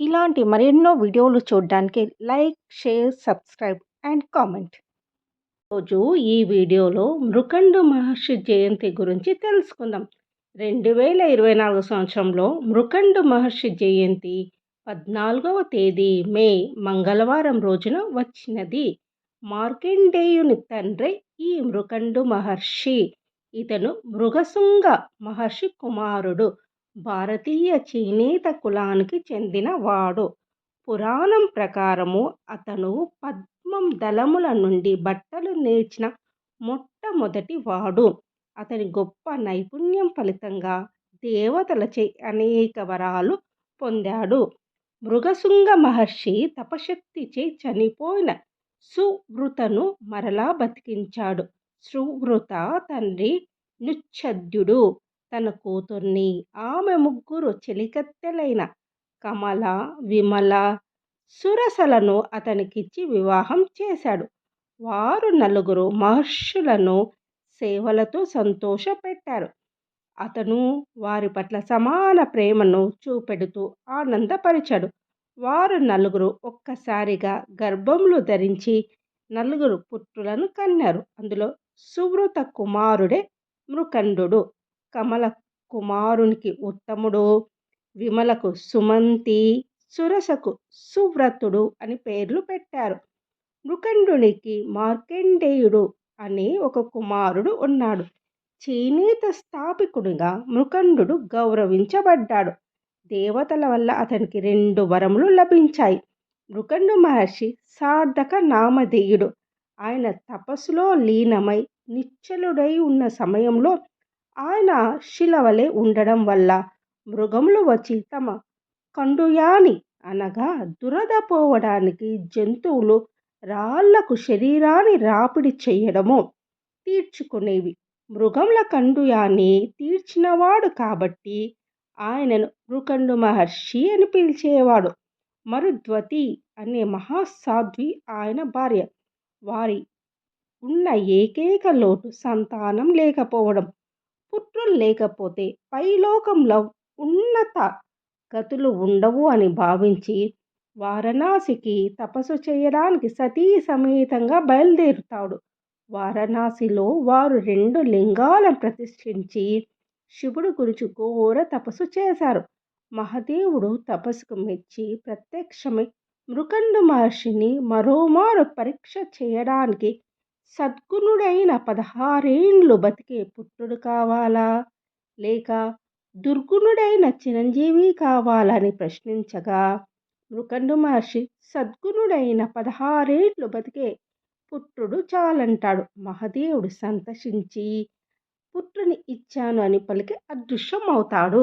ఇలాంటి మరెన్నో వీడియోలు చూడడానికి like share subscribe and comment. రోజు ఈ వీడియోలో మృకండు మహర్షి జయంతి గురించి తెలుసుకుందాం. రెండు వేల ఇరవై నాలుగు సంవత్సరంలో మృకండు మహర్షి జయంతి పద్నాలుగవ తేదీ మే మంగళవారం రోజున వచ్చినది. మార్కండేయుని తండ్రి ఈ మృకండు మహర్షి. ఇతను మృగశృంగ మహర్షి కుమారుడు. భారతీయ చేనేత కులానికి చెందినవాడు పురాణం ప్రకారము అతను పద్మం దళముల నుండి బట్టలు నేర్చిన మొట్టమొదటి వాడు. అతని గొప్ప నైపుణ్యం ఫలితంగా దేవతలచే అనేక వరాలు పొందాడు. మృగశృంగ మహర్షి తపశక్తిచే చనిపోయిన సువృతను మరలా బతికించాడు. సువృత తండ్రి నుచ్చద్యుడు తన కూతుర్ని ఆమె ముగ్గురు చెలికత్తెలైన కమల విమల సురసలను అతనికిచ్చి వివాహం చేశాడు. వారు నలుగురు మహర్షులను సేవలతో సంతోషపెట్టారు. అతను వారి పట్ల సమాన ప్రేమను చూపెడుతూ ఆనందపరిచాడు. వారు నలుగురు ఒక్కసారిగా గర్భములు ధరించి నలుగురు పుట్టులను కన్నారు. అందులో సువృత కుమారుడే మృకండు కమల కుమారునికి ఉత్తముడు విమలకు సుమంతి సురసకు సువ్రతుడు అని పేర్లు పెట్టారు. మృకండునికి మార్కండేయుడు అనే ఒక కుమారుడు ఉన్నాడు. చేనేత స్థాపికుడిగా మృకండు గౌరవించబడ్డాడు. దేవతల వల్ల అతనికి రెండు వరములు లభించాయి. మృకండు మహర్షి సార్థక నామధేయుడు. ఆయన తపస్సులో లీనమై నిశ్చలుడై ఉన్న సమయంలో ఆయన శిలవలే ఉండడం వల్ల మృగములు వచ్చి తమ కండుయాని అనగా దురద పోవడానికి జంతువులు రాళ్ళకు శరీరాన్ని రాపిడి చేయడము తీర్చుకునేవి. మృగముల కండుయాన్ని తీర్చినవాడు కాబట్టి ఆయనను మృకండు మహర్షి అని పిలిచేవాడు. మరుద్వతి అనే మహాసాధ్వి ఆయన భార్య. వారి ఉన్న ఏకైక లోటు సంతానం లేకపోవడం. పుత్రులు లేకపోతే పైలోకంలో ఉన్నత గతులు ఉండవు అని భావించి వారణాసికి తపస్సు చేయడానికి సతీ సమేతంగా బయలుదేరుతాడు. వారణాసిలో వారు రెండు లింగాలను ప్రతిష్ఠించి శివుడు గురించి ఘోర తపస్సు చేశారు. మహదేవుడు తపస్సుకు మెచ్చి ప్రత్యక్షమై మృకండు మహర్షిని మరోమారు పరీక్ష చేయడానికి సద్గుణుడైన పదహారేండ్లు బతికే పుత్రుడు కావాలా? లేక దుర్గుణుడైన చిరంజీవి కావాలని ప్రశ్నించగా మృకండు మహర్షి సద్గుణుడైన పదహారేండ్లు బతికే పుత్రుడు చాలంటాడు. మహదేవుడు సంతసించి పుత్రుని ఇచ్చాను అని పలికి అదృశ్యం అవుతాడు